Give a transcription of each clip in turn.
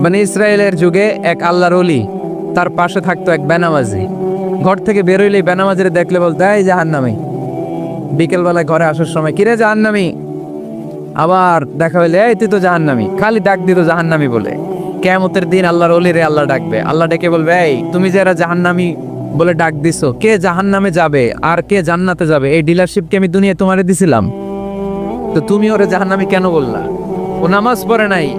মানে ইসরায়েলের যুগে এক আল্লাহর অলি তার পাশে থাকতো এক বেনামাজি। ঘর থেকে বেরোইলে বেনামাজিরে দেখলে বলতো, এই জাহান্নামি। বিকেলবেলায় ঘরে আসার সময়, কিরে জাহান্নামি? আবার দেখা হইলে, এই তুই তো জাহান্নামি। খালি ডাক দিত জাহান্নামি বলে। কেমতের দিন আল্লাহর অলিরে আল্লাহ ডাকবে। আল্লাহ ডেকে বলবে, এই, তুমি যে এরা জাহান্নামি বলে ডাক দিছো, কে জাহান্নামে যাবে আর কে জান্নাতে যাবে? এই ডিলারশিপকে আমি দুনিয়া তোমারে দিছিলাম। তো তুমি ওরে জাহান জাহান্নামি কেন বললা? ও নামাজ পড়ে নাই।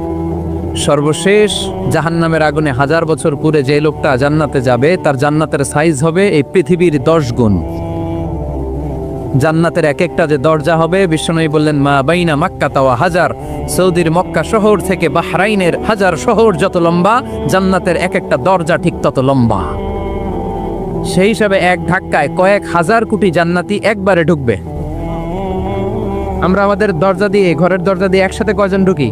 সর্বশেষ, জাহান্নামের আগুনে হাজার বছর পুরে যে লোকটা জান্নাতে যাবে, তার জান্নাতের সাইজ হবে এই পৃথিবীর দশ গুণ। জান্নাতের এক একটা যে দরজা হবে, বিশ্বনবী বললেন, মা বাইনা মাক্কা তাওয়া হাজার। সৌদির মক্কা শহর থেকে বাহরাইনের হাজার শহর যত লম্বা, জান্নাতের এক একটা দরজা ঠিক তত লম্বা। সেই হিসাবে এক ধাক্কায় কয়েক হাজার কোটি জান্নাতি একবারে ঢুকবে। আমরা আমাদের দরজা দিয়ে, ঘরের দরজা দিয়ে একসাথে কয়জন ঢুকি?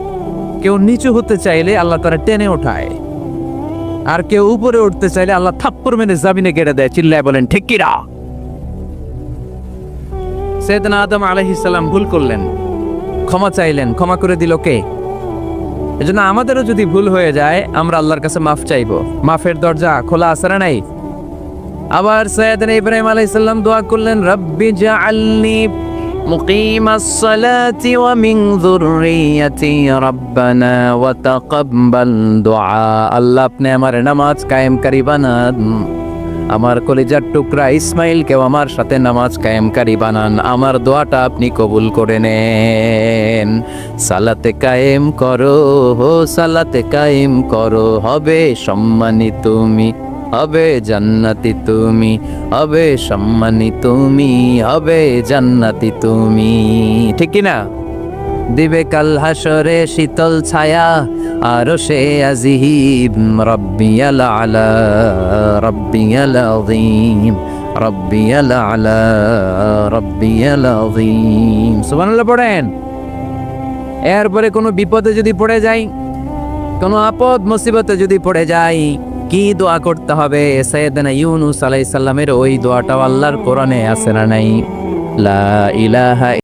কেউ নিচু হতে চাইলে আল্লাহ তারা টেনে ওঠায়। আর কেউ উপরে উঠতে চাইলে আল্লাহ থাপ্পর মেরে জামিনে কেড়ে দেয়, চিল্লায় বলেন, ঠিক কিরা সৈয়দনা আদম আলহিসাল্লাম ভুল করলেন। ক্ষমা চাইলেন। ক্ষমা করে দিল কে? আমাদেরও যদি ভুল হয়ে যায়, আমরা আল্লাহর কাছে মাফ চাইব। মাফের দরজা খোলা আছে নাই? আবার সৈয়দনা ইব্রাহিম আলাইহিস সালাম দোয়া করলেন, রব্বি জাআলনি মুকিম الصلاة ومن ذريتي ربنا وتقبل دعاء আল্লাহ আপনি আমার নামাজ কায়েমকারী বানান আমার কলিজার টুকরা ইসমাইলকেও আমার সাথে নামাজ কায়েমকারী বানান আমার দোয়াটা আপনি কবুল করে নেন সালাতে কায়েম করো হো সালাতে কায়েম করো হবে সম্মানী তুমি হবে জান্নাতি তুমি, হবে সম্মানী তুমি, হবে জান্নাতি তুমি। ঠিক না দিবে কাল হাসরে শীতল ছায়া, আরও সে আজিহিব রব্বিয়াল আলা, রব্বিয়াল আযীম, রব্বিয়াল আলা, রব্বিয়াল আযীম। সুবহানাল্লাহ পড়েন। এরপরে কোনো বিপদে যদি পড়ে যাই, কোনো আপদ, মুসিবতে যদি পড়ে যাই কি দোয়া করতে হবে? সৈয়দনা ইউনুস আলাইসাল্লামের ওই দোয়াটাও আল্লাহর কোরআনে আসে না নাই? লা ইলাহা